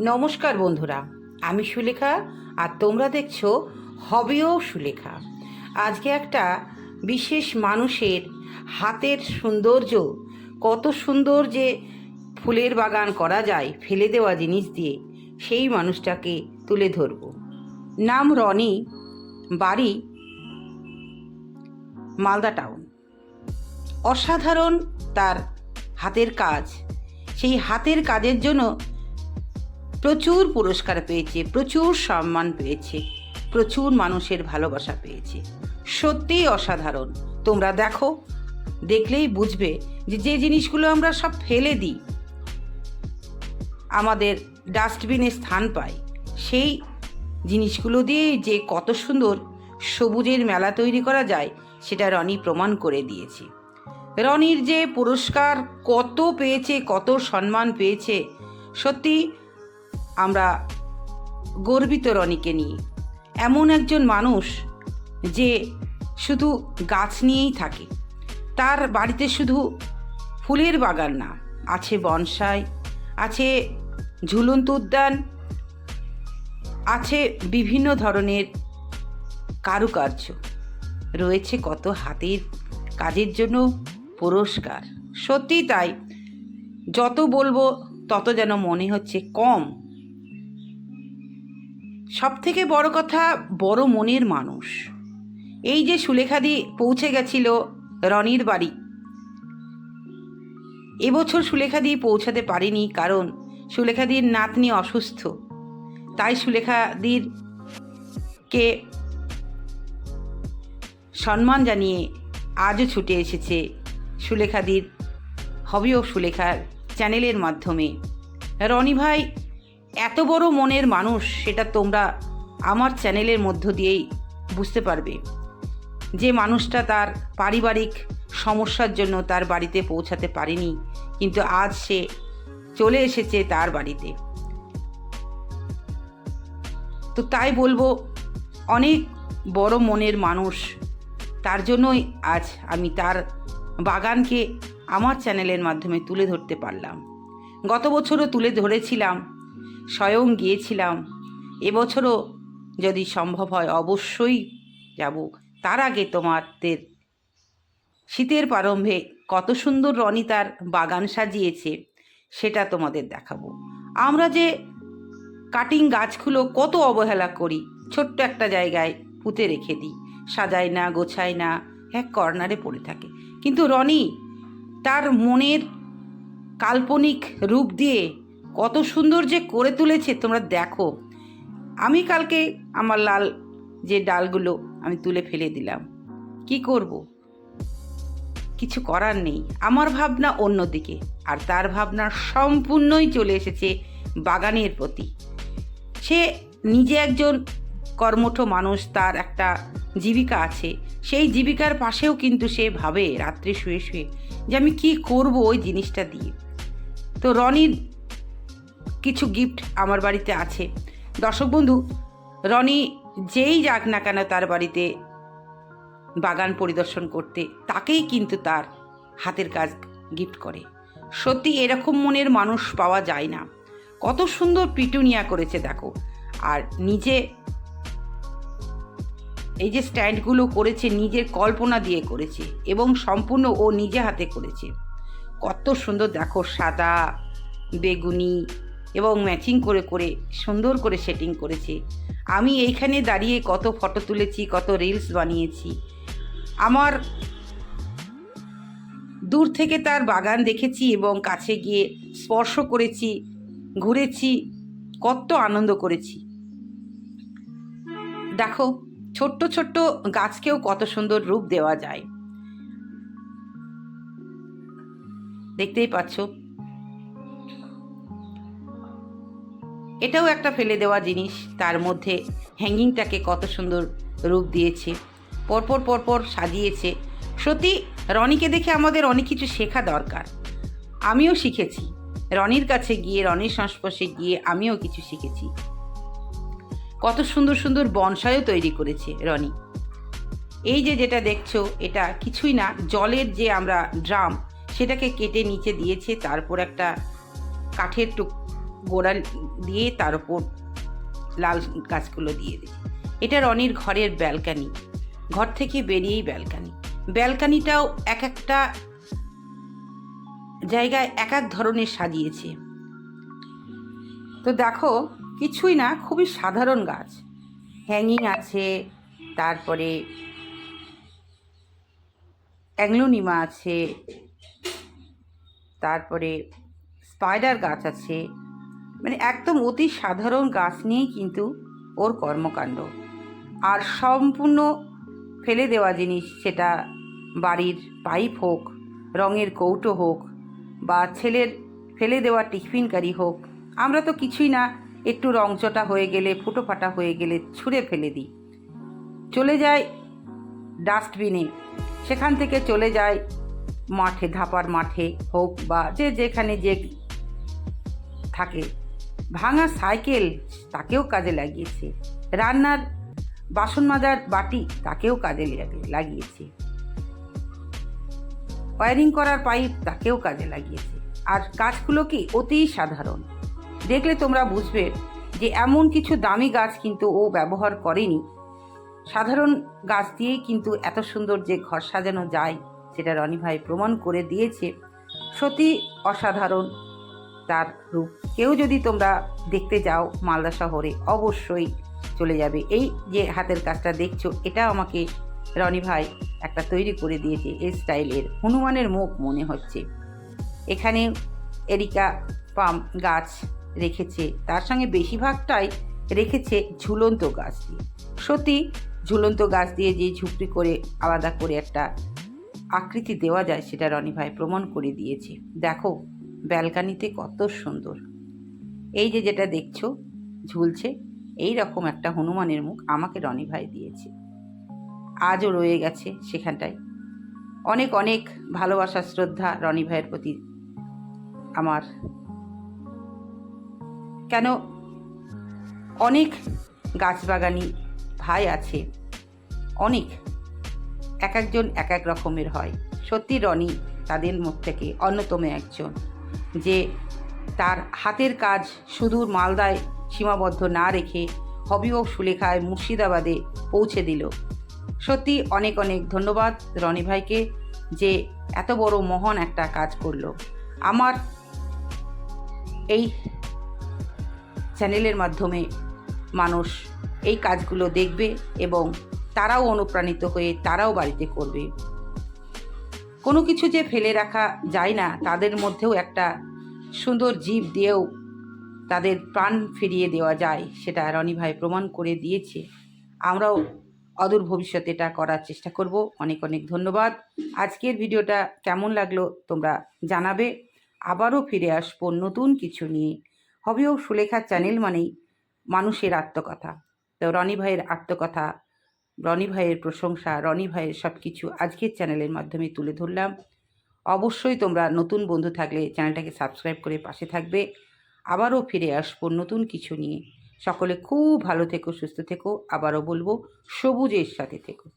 নমস্কার বন্ধুরা, আমি সুলেখা আর তোমরা দেখছ হবেও সুলেখা। আজকে একটা বিশেষ মানুষের হাতের সৌন্দর্য, কত সুন্দর যে ফুলের বাগান করা যায়, ফেলে দেওয়া জিনিস দিয়ে সেই মানুষটাকে তুলে ধরব। নাম রনি, বাড়ি মালদা টাউন। অসাধারণ তার হাতের কাজ। সেই হাতের কাজের জন্য প্রচুর পুরস্কার পেয়েছে, প্রচুর সম্মান পেয়েছে, প্রচুর মানুষের ভালোবাসা পেয়েছে। সত্যিই অসাধারণ। তোমরা দেখো, দেখলেই বুঝবে যে যে জিনিসগুলো আমরা সব ফেলে দিই, আমাদের ডাস্টবিনে স্থান পাই সেই জিনিসগুলো দিয়ে যে কত সুন্দর সবুজের মেলা তৈরি করা যায়, সেটা রনি প্রমাণ করে দিয়েছে। রনির যে পুরস্কার কত পেয়েছে, কত সম্মান পেয়েছে সত্যি আমরা গর্বিত রনিকে নিয়ে। এমন একজন মানুষ যে শুধু গাছ নিয়েই থাকে। তার বাড়িতে শুধু ফুলের বাগান না, আছে বনসাই, আছে ঝুলন্ত উদ্যান, আছে বিভিন্ন ধরনের কারুকার্য। রয়েছে কত হাতের কাজের জন্য পুরস্কার। সত্যি তাই, যত বলব তত যেন মনে হচ্ছে কম। সব থেকে বড় কথা বড় মনের মানুষ। এই যে সুলেখাদি পৌঁছে গেছিল রনির বাড়ি। এবছর সুলেখাদি পৌঁছাতে পারেনি কারণ সুলেখাদির নাতনি অসুস্থ। তাই সুলেখাদির কে সম্মান জানিয়ে আজও ছুটে এসেছে সুলেখাদির, হবেও সুলেখার চ্যানেলের মাধ্যমে। রনি ভাই এত বড় মনের মানুষ সেটা তোমরা আমার চ্যানেলের মধ্য দিয়েই বুঝতে পারবে। যে মানুষটা তার পারিবারিক সমস্যার জন্য তার বাড়িতে পৌঁছাতে পারেনি, কিন্তু আজ সে চলে এসেছে তার বাড়িতে। তো তাই বলব, অনেক বড় মনের মানুষ, তার জন্যই আজ আমি তার বাগানকে আমার চ্যানেলের মাধ্যমে তুলে ধরতে পারলাম। গত বছরও তুলে ধরেছিলাম স্বয়ং গিয়েছিলাম। এবছরও যদি সম্ভব হয় অবশ্যই যাব। তার আগে তোমাদের শীতের প্রারম্ভে কত সুন্দর রনি তার বাগান সাজিয়েছে, সেটা তোমাদের দেখাবো। আমরা যে কাটিং গাছগুলো কত অবহেলা করি, ছোট্ট একটা জায়গায় পুঁতে রেখে দিই সাজাই না গোছাই না, এক কর্নারে পড়ে থাকে। কিন্তু রনি তার মনের কাল্পনিক রূপ দিয়ে কত সুন্দর যে করে তুলেছে, তোমরা দেখো। আমি কালকে আমার লাল যে ডালগুলো আমি তুলে ফেলে দিলাম। কি করব? কিছু করার নেই। আমার ভাবনা অন্যদিকে, আর তার ভাবনা সম্পূর্ণই চলে এসেছে বাগানের প্রতি। সে নিজে একজন কর্মঠ মানুষ, তার একটা জীবিকা আছে। সেই জীবিকার পাশেও কিন্তু সে ভাবে, রাত্রে শুয়ে শুয়ে, যে আমি কি করব ওই জিনিসটা দিয়ে। তো রনির কিছু গিফট আমার বাড়িতে আছে। দর্শক বন্ধু, রনি যেই যাক না কেন তার বাড়িতে বাগান পরিদর্শন করতে, তাকেই কিন্তু তার হাতের কাজ গিফট করে। সত্যি এরকম মনের মানুষ পাওয়া যায় না। কত সুন্দর পিটুনিয়া করেছে দেখো। আর নিজে এই যে স্ট্যান্ডগুলো করেছে, নিজের কল্পনা দিয়ে করেছে এবং সম্পূর্ণ ও নিজে হাতে করেছে। কত সুন্দর দেখো, সাদা, বেগুনি এবং ম্যাচিং করে করে, সুন্দর করে সেটিং করেছে। আমি এইখানে দাঁড়িয়ে কত ফটো তুলেছি, কত রিলস বানিয়েছি। আমার দূর থেকে তার বাগান দেখেছি এবং কাছে গিয়ে স্পর্শ করেছি, ঘুরেছি, কত আনন্দ করেছি। দেখো, ছোট্ট ছোট্ট গাছকেও কত সুন্দর রূপ দেওয়া যায়। দেখতেই পাচ্ছ? এটাও একটা ফেলে দেওয়া জিনিস। তার মধ্যে হ্যাঙ্গিংটাকে কত সুন্দর রূপ দিয়েছে। পরপর পরপর সাজিয়েছে। সত্যি, রনিকে দেখে আমাদের অনেক কিছু শেখা দরকার। আমিও শিখেছি। রনির কাছে গিয়ে, রনির সংস্পর্শে গিয়ে আমিও কিছু শিখেছি। কত সুন্দর সুন্দর বনসাইও তৈরি করেছে রনি। এই যে যেটা দেখছ, এটা কিছুই না, জলের যে আমরা ড্রাম, সেটাকে কেটে নিচে দিয়েছে, তারপর একটা কাঠের টুক গোড়া দিয়ে তার উপর লাল গাছগুলো দিয়ে দিই। এটা রনির ঘরের ব্যালকানি। ঘর থেকে বেরিয়েই ব্যালকানি। ব্যালকানিটাও এক একটা জায়গায় এক এক ধরনের সাজিয়েছে। তো দেখো, কিছুই না, খুবই সাধারণ গাছ। হ্যাঙ্গিং আছে, তারপরে অ্যাংলোনিমা আছে, তারপরে স্পাইডার গাছ আছে। মানে একদম অতি সাধারণ গাছ নিয়েই কিন্তু ওর কর্মকাণ্ড। আর সম্পূর্ণ ফেলে দেওয়া জিনিস সেটা বাড়ির পাইপ হোক, রঙের কৌটো হোক বা ছেলের ফেলে দেওয়া টিফিনকারি হোক, আমরা তো কিছুই না, একটু রংচটা হয়ে গেলে ফুটো ফাটা হয়ে গেলে ছুঁড়ে ফেলে দিই। চলে যায় ডাস্টবিনে, সেখান থেকে চলে যায় মাঠে, ধাপার মাঠে হোক বা যে যেখানে যে থাকে। ভাঙা সাইকেল তাকেও কাজে লাগিয়েছে। রান্নার বাসন মাজার বাটি তাকেও কাজে লাগিয়েছে। ওয়ারিং করার পাইপ তাকেও কাজে লাগিয়েছে। আর গাছগুলো কি অতি সাধারণ। দেখলে তোমরা বুঝবে যে এমন কিছু দামি গাছ কিন্তু ও ব্যবহার করেনি। সাধারণ গাছ দিয়েই কিন্তু এত সুন্দর যে ঘর সাজানো যায়, সেটা রনি ভাই প্রমাণ করে দিয়েছে। সত্যি অসাধারণ তার রূপ। কেউ যদি তোমরা দেখতে যাও মালদা শহরে, অবশ্যই চলে যাবে। এই যে হাতের কাজটা দেখছ, এটা আমাকে রনি ভাই একটা তৈরি করে দিয়েছে এই স্টাইলের। হনুমানের মুখ মনে হচ্ছে। এখানে এরিকা পাম গাছ রেখেছে। তার সঙ্গে বেশিরভাগটাই রেখেছে ঝুলন্ত গাছ দিয়ে। সত্যি, ঝুলন্ত গাছ দিয়ে যে ঝুপড়ি করে আলাদা করে একটা আকৃতি দেওয়া যায়, সেটা রনি ভাই প্রমাণ করে দিয়েছে। দেখো ব্যালকানিতে কত সুন্দর। এই যে যেটা দেখছ, ঝুলছে এই রকম একটা হনুমানের মুখ আমাকে রনি ভাই দিয়েছে। আজও রয়ে গেছে সেখানটায়। অনেক অনেক ভালোবাসা, শ্রদ্ধা রনি ভাইয়ের প্রতি আমার। কেন? অনেক গাছবাগানি ভাই আছে, অনেক। এক একজন এক এক রকমের হয়। সত্যি রনি তাদের মধ্যে থেকে অন্যতম একজন। যে তার হাতের কাজ সুদূর মালদায় সীমাবদ্ধ না রেখে হবি ও সুলেখায় মুর্শিদাবাদে পৌঁছে দিল। সত্যি অনেক অনেক ধন্যবাদ রনি ভাইকে যে এত বড় মহান একটা কাজ করল। আমার এই চ্যানেলের মাধ্যমে মানুষ এই কাজগুলো দেখবে এবং তারাও অনুপ্রাণিত হয়ে তারাও বাড়িতে করবে। কোনো কিছু যে ফেলে রাখা যায় না, তাদের মধ্যেও একটা সুন্দর জীব দিয়েও তাদের প্রাণ ফিরিয়ে দেওয়া যায়, সেটা রনি ভাই প্রমাণ করে দিয়েছে। আমরাও অদূর ভবিষ্যতে এটা করার চেষ্টা করব। অনেক অনেক ধন্যবাদ। আজকের ভিডিওটা কেমন লাগল তোমরা জানাবে। আবারও ফিরে আসব নতুন কিছু নিয়ে। হবেও সুলেখার চ্যানেল মানেই মানুষের আত্মকথা। তো রনি ভাইয়ের আত্মকথা, রনি ভাইয়ের প্রশংসা, রনি ভাইয়ের সব কিছু আজকের চ্যানেলের মাধ্যমে তুলে ধরলাম। অবশ্যই তোমরা নতুন বন্ধু থাকলে চ্যানেলটাকে সাবস্ক্রাইব করে পাশে থাকবে। আবারও ফিরে আসব নতুন কিছু নিয়ে। সকলে খুব ভালো থেকো, সুস্থ থেকো। আবারও বলব, সবুজের সাথে থেকো।